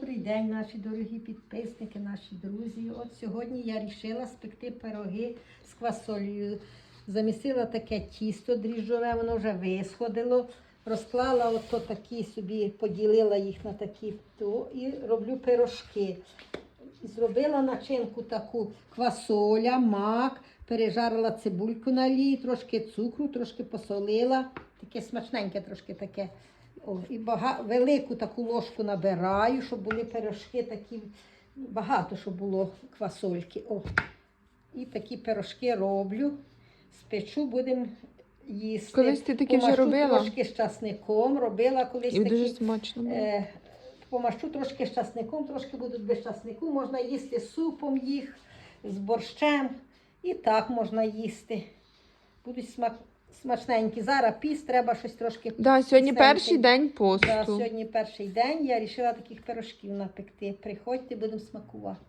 Добрий день, наші дорогі підписники, наші друзі. От сьогодні я вирішила спекти пироги з квасолею. Замісила таке тісто дріжджове, воно вже висходило. Розклала ото такі собі, поділила їх на такі то, і роблю пирожки. Зробила начинку таку квасоля, мак, пережарила цибульку на лій, трошки цукру, трошки посолила. Таке смачненьке трошки таке. О, і бага... велику таку ложку набираю, щоб були пирожки такі, багато, щоб було квасольки. О. І такі пирожки роблю, спечу, будемо їсти. Колись ти такі вже робила? трошки з часником, робила колись І такі. дуже смачно було. Е, помащу трошки з часником, трошки будуть без часнику. Можна їсти з супом їх, з борщем. І так можна їсти. Будуть смак, смачненькі. Зараз піс, треба щось трошки. Да, сьогодні перший день посту. Да, сьогодні перший день. Я вирішила таких пирожків напекти. Приходьте, будемо смакувати.